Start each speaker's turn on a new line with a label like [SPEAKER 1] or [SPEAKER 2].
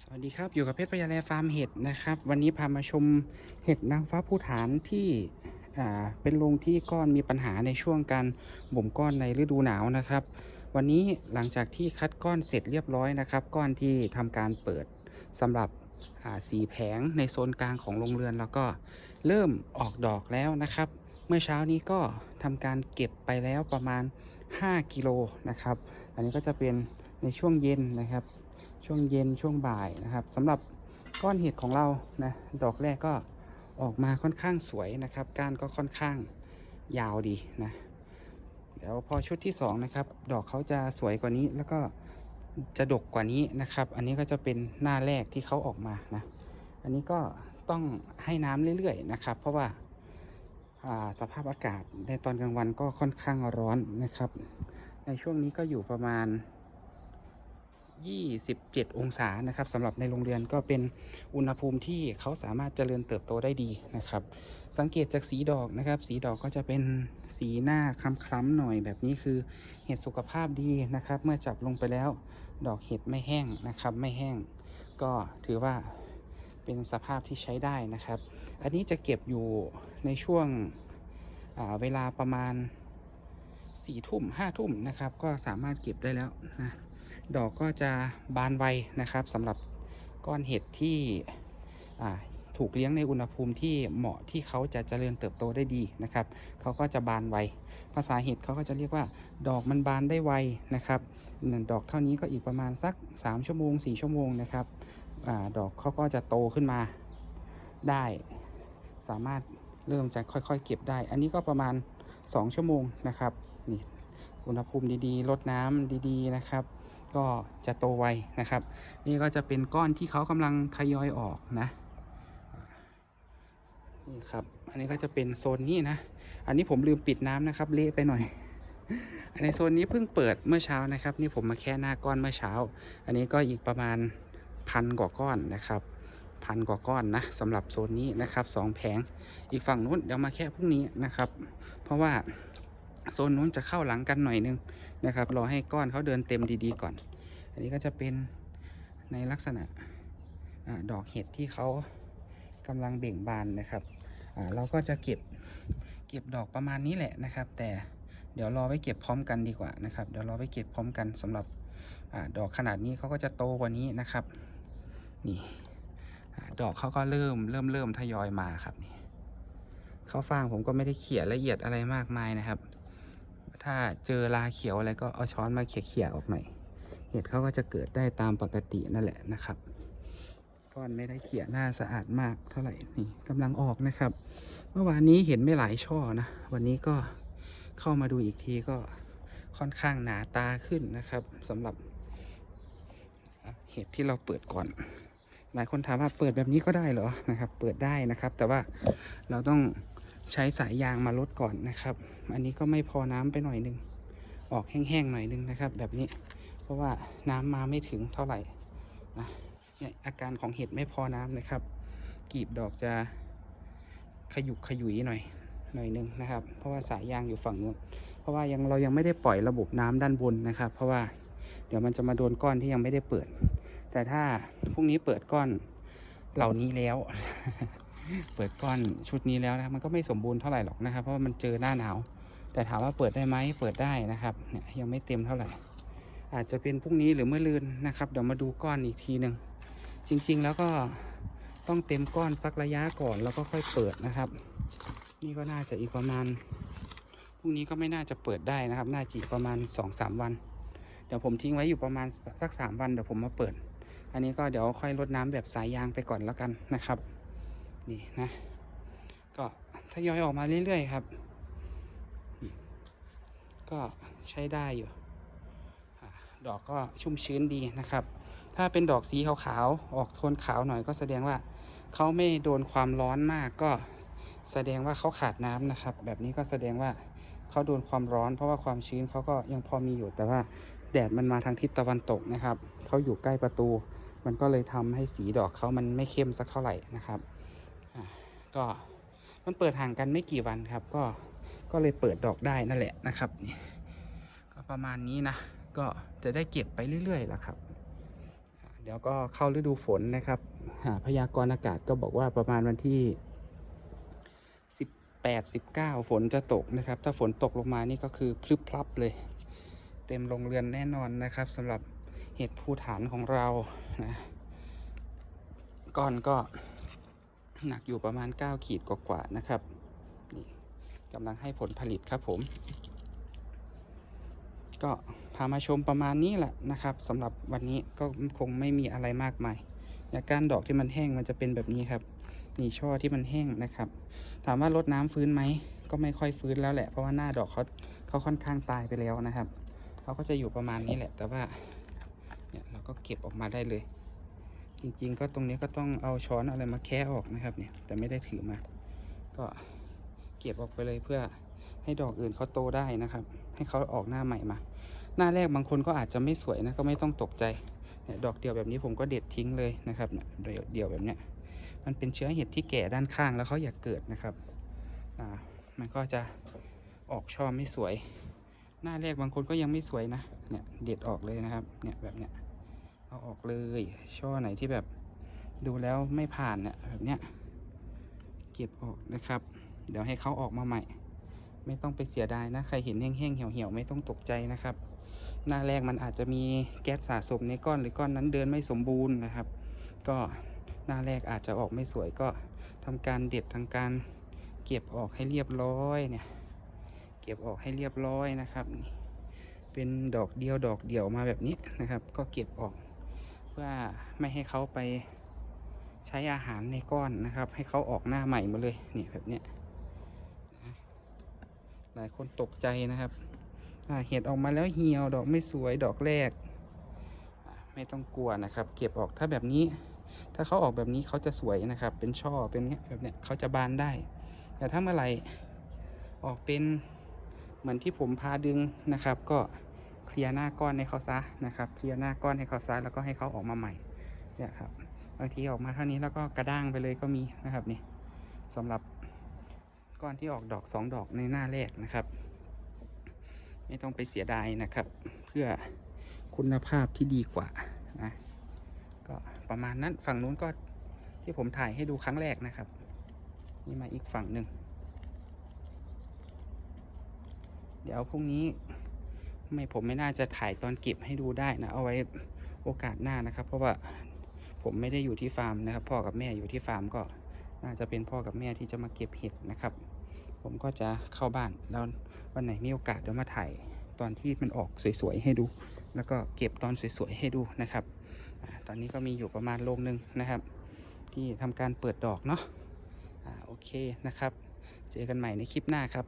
[SPEAKER 1] สวัสดีครับ อยู่กับเพชรพยาแลฟาร์มเห็ดนะครับ วันนี้พามาชมเห็ดนางฟ้าภูฐานที่เป็นโรงที่ก้อนมีปัญหาในช่วงการบ่มก้อนในฤดูหนาวนะครับ วันนี้หลังจากที่คัดก้อนเสร็จเรียบร้อยนะครับ ก้อนที่ทำการเปิดสำหรับสีแผงในโซนกลางของโรงเรือนแล้วก็เริ่มออกดอกแล้วนะครับ เมื่อเช้านี้ก็ทำการเก็บไปแล้วประมาณ 5 กิโลนะครับ อันนี้ก็จะเป็น ในช่วงเย็นนะครับ ช่วงเย็นช่วงบ่ายนะครับสำหรับก้อนเห็ดของเรานะดอกแรกก็ออกมาค่อนข้างสวยนะครับ ก้านก็ค่อนข้างยาวดีนะ เดี๋ยวพอชุดที่สองนะครับดอกเขาจะสวยกว่านี้แล้วก็จะดกกว่านี้นะครับ อันนี้ก็จะเป็นหน้าแรกที่เขาออกมานะ อันนี้ก็ต้องให้น้ำเรื่อยๆนะครับ เพราะว่าอ่าสภาพอากาศในตอนกลางวันก็ค่อนข้างร้อนนะครับ ในช่วงนี้ก็อยู่ประมาณ 27 องศานะครับสำหรับในโรงเรียนก็เป็นอุณหภูมิที่เขาสามารถเจริญเติบโตได้ดีนะครับ สังเกตจากสีดอกนะครับ สีดอกก็จะเป็นสีหน้าคล้ำๆหน่อยแบบนี้คือเห็ดสุขภาพดีนะครับ เมื่อจับลงไปแล้วดอกเห็ดไม่แห้งนะครับไม่แห้ง ก็ถือว่าเป็นสภาพที่ใช้ได้นะครับ อันนี้จะเก็บอยู่ในช่วงเวลาประมาณ4ี่ทุ่มห้าทุ่มนะครับ ก็สามารถเก็บได้แล้วนะ ดอกก็จะบานไวนะครับสำหรับก้อนเห็ดที่ถูกเลี้ยงในอุณหภูมิที่เหมาะที่เขาจะเจริญเติบโตได้ดีนะครับ เขาก็จะบานไว ภาษาเห็ดเขาก็จะเรียกว่า ดอกมันบานได้ไวนะครับดอกเท่านี้ก็อีกประมาณสัก 3 ชั่วโมง 4 ชั่วโมงนะครับอดอกเขาก็จะโตขึ้นมาได้ สามารถเริ่มจะค่อยๆ เก็บได้ อันนี้ก็ประมาณ 2 ชั่วโมงนะครับ นี่ อุณหภูมิดีๆ ลดน้ำดีๆ นะครับ ก็จะโตไวนะครับ นี่ก็จะเป็นก้อนที่เขากำลังทยอยออกนะนี่ครับ อันนี้ก็จะเป็นโซนนี้นะ อันนี้ผมลืมปิดน้ำนะครับ เละไปหน่อยในโซนนี้เพิ่งเปิดเมื่อเช้านะครับ นี่ผมมาแค่หน้าก้อนเมื่อเช้า อันนี้ก็อีกประมาณพันกว่าก้อนนะครับพันกว่าก้อนนะสำหรับโซนนี้นะครับสองแผงอีกฝั่งนู้นเดี๋ยวมาแค่พรุ่งนี้นะครับ เพราะว่า โซนนู้นจะเข้าหลังกันหน่อยนึงนะครับ รอให้ก้อนเขาเดินเต็มดีๆก่อน อันนี้ก็จะเป็นในลักษณะอดอกเห็ดที่เขากำลังเบ่งบานนะครับเราก็จะเก็บเก็บดอกประมาณนี้แหละนะครับ แต่เดี๋ยวรอไว้เก็บพร้อมกันดีกว่านะครับ เดี๋ยวรอไว้เก็บพร้อมกันสำหรับอดอกขนาดนี้เขาก็จะโตกว่านี้นะครับ นี่อดอกเขาก็เริ่มเริ่มเริ่มทยอยมาครับนี่เขาฟางผมก็ไม่ได้เขี่ยละเอียดอะไรมากมายนะครับ ถ้าเจอราเขียวอะไรก็เอาช้อนมาเขี่ยๆออกหน่อย เห็ดเขาก็จะเกิดได้ตามปกตินั่นแหละนะครับก้อนไม่ได้เขี่ยหน้าสะอาดมากเท่าไหร่นี่กำลังออกนะครับ เมื่อวานนี้เห็นไม่หลายช่อนะ วันนี้ก็เข้ามาดูอีกทีก็ค่อนข้างหนาตาขึ้นนะครับสำหรับเห็ดที่เราเปิดก่อน หลายคนถามว่าเปิดแบบนี้ก็ได้เหรอนะครับ เปิดได้นะครับ แต่ว่าเราต้อง ใช้สายยางมาลดก่อนนะครับ อันนี้ก็ไม่พอน้ำไปหน่อยหนึงออกแห้งๆหน่อยนึงนะครับ แบบนี้เพราะว่าน้ำมาไม่ถึงเท่าไหร่นะเนี่ยอาการของเห็ดไม่พอน้ำนะครับ กีบดอกจะขยุกขยุยหน่อยหน่อยนึงนะครับ เพราะว่าสายยางอยู่ฝั่งนู้นเพราะว่ายังเรายังไม่ได้ปล่อยระบบน้ำด้านบนนะครับ เพราะว่าเดี๋ยวมันจะมาโดนก้อนที่ยังไม่ได้เปิด แต่ถ้าพรุ่งนี้เปิดก้อนเหล่านี้แล้ว เปิดก้อนชุดนี้แล้วนะครับมันก็ไม่สมบูรณ์เท่าไหร่หรอกนะครับเพราะมันเจอหน้าหนาว แต่ถามว่าเปิดได้ไหมเปิดได้นะครับเนี่ยยังไม่เต็มเท่าไหร่ อาจจะเป็นพรุ่งนี้หรือเมื่อลืนนะครับเดี๋ยวมาดูก้อนอีกทีหนึ่งจริงๆแล้วก็ต้องเต็มก้อนสักระยะก่อนแล้วก็ค่อยเปิดนะครับ นี่ก็น่าจะอีกประมาณพรุ่งนี้ก็ไม่น่าจะเปิดได้นะครับ น่าจีประมาณ2อสวัน เดี๋ยวผมทิ้งไว้อยู่ประมาณสักสามวันเดี๋ยวผมมาเปิด อันนี้ก็เดี๋ยวค่อยลดน้ำแบบสายยางไปก่อนแล้วกันนะครับ นี่นะ ก็ทยอยออกมาเรื่อยๆครับ ก็ใช้ได้อยู่ ดอกก็ชุ่มชื้นดีนะครับ ถ้าเป็นดอกสีขาวๆ ออกโทนขาวหน่อยก็แสดงว่าเขาไม่โดนความร้อนมากก็แสดงว่าเขาขาดน้ำนะครับ แบบนี้ก็แสดงว่าเขาโดนความร้อน เพราะว่าความชื้นเขาก็ยังพอมีอยู่แต่ว่าแดดมันมาทางทิศตะวันตกนะครับเขาอยู่ใกล้ประตู มันก็เลยทำให้สีดอกเขามันไม่เข้มสักเท่าไหร่นะครับ ก็มันเปิดห่างกันไม่กี่วันครับ ก็ก็เลยเปิดดอกได้นั่นแหละนะครับนี่ก็ประมาณนี้นะ ก็จะได้เก็บไปเรื่อยๆแหละครับ เดี๋ยวก็เข้าฤดูฝนนะครับพยากรณ์อากาศก็บอกว่าประมาณวันที่ 18 19 ฝนจะตกนะครับ ถ้าฝนตกลงมานี่ก็คือพลึบพลับเลย เต็มโรงเรือนแน่นอนนะครับสำหรับเห็ดภูฐานของเรานะก้อนก็ หนักอยู่ประมาณ 9 ขีดกว่าๆนะครับนี่กำลังให้ผลผลิตครับผม ก็พามาชมประมาณนี้แหละนะครับสำหรับวันนี้ก็คงไม่มีอะไรมากมายอย่างการดอกที่มันแห้งมันจะเป็นแบบนี้ครับนี่ช่อที่มันแห้งนะครับ ถามว่ารดน้ำฟื้นไหมก็ไม่ค่อยฟื้นแล้วแหละเพราะว่าหน้าดอกเขาเขาค่อนข้างตายไปแล้วนะครับเขาก็จะอยู่ประมาณนี้แหละ แต่ว่าเนี่ยเราก็เก็บออกมาได้เลย จริง ๆ ก็ตรงนี้ก็ต้องเอาช้อนอะไรมาแคะออกนะครับเนี่ยแต่ไม่ได้ถือมา ก็เก็บออกไปเลยเพื่อให้ดอกอื่นเขาโตได้นะครับ ให้เขาออกหน้าใหม่มา หน้าแรกบางคนก็อาจจะไม่สวยนะก็ไม่ต้องตกใจเนี่ยดอกเดียวแบบนี้ผมก็เด็ดทิ้งเลยนะครับเนี่ยเดี่ยวเดี่ยวแบบเนี้ยมันเป็นเชื้อเห็ดที่แก่ด้านข้างแล้วเขาอยากเกิดนะครับอ่ามันก็จะออกช่อไม่สวย หน้าแรกบางคนก็ยังไม่สวยนะเนี่ยเด็ดออกเลยนะครับเนี่ยแบบเนี้ย เอาออกเลย ช่อไหนที่แบบดูแล้วไม่ผ่านเนี่ยแบบเนี้ยเก็บออกนะครับ เดี๋ยวให้เขาออกมาใหม่ ไม่ต้องไปเสียดายนะ ใครเห็นแห้งๆเหี่ยวๆไม่ต้องตกใจนะครับ หน้าแรกมันอาจจะมีแก๊สสะสมในก้อนหรือก้อนนั้นเดินไม่สมบูรณ์นะครับ ก็หน้าแรกอาจจะออกไม่สวยก็ทำการเด็ดทางการเก็บออกให้เรียบร้อยเนี่ยเก็บออกให้เรียบร้อยนะครับ เป็นดอกเดียวดอกเดียวมาแบบนี้นะครับ ก็เก็บออก เพื่อไม่ให้เขาไปใช้อาหารในก้อนนะครับ ให้เขาออกหน้าใหม่มาเลยนี่แบบเนี้ยหลายคนตกใจนะครับเห็ดออกมาแล้วเหี่ยวดอกไม่สวยดอกแรก ไม่ต้องกลัวนะครับ เก็บออกถ้าแบบนี้ ถ้าเขาออกแบบนี้เขาจะสวยนะครับ เป็นช่อเป็นเนี้ยแบบเนี้ยเขาจะบานได้ แต่ถ้าเมื่อไหร่ออกเป็นเหมือนที่ผมพาดึงนะครับ ก็ เคลียร์หน้าก้อนให้เขาซะนะครับเคลียร์หน้าก้อนให้เขาซะแล้วก็ให้เขาออกมาใหม่เนี่ยครับบางทีออกมาเท่านี้แล้วก็กระด้างไปเลยก็มีนะครับนี่สำหรับก้อนที่ออกดอกสองดอกในหน้าแรกนะครับ ไม่ต้องไปเสียดายนะครับ เพื่อคุณภาพที่ดีกว่านะก็ประมาณนั้นฝั่งนู้นก็ที่ผมถ่ายให้ดูครั้งแรกนะครับ นี่มาอีกฝั่งหนึ่งเดี๋ยวพรุ่งนี้ ไม่ผมไม่น่าจะถ่ายตอนเก็บให้ดูได้นะ เอาไว้โอกาสหน้านะครับ เพราะว่าผมไม่ได้อยู่ที่ฟาร์มนะครับ พ่อกับแม่อยู่ที่ฟาร์มก็น่าจะเป็นพ่อกับแม่ที่จะมาเก็บเห็ดนะครับ ผมก็จะเข้าบ้านแล้ววันไหนมีโอกาสเดี๋ยวมาถ่ายตอนที่มันออกสวยๆให้ดู แล้วก็เก็บตอนสวยๆให้ดูนะครับตอนนี้ก็มีอยู่ประมาณโลงหนึ่งนะครับ ที่ทำการเปิดดอกเนาะอ่าโอเคนะครับ เจอกันใหม่ในคลิปหน้าครับ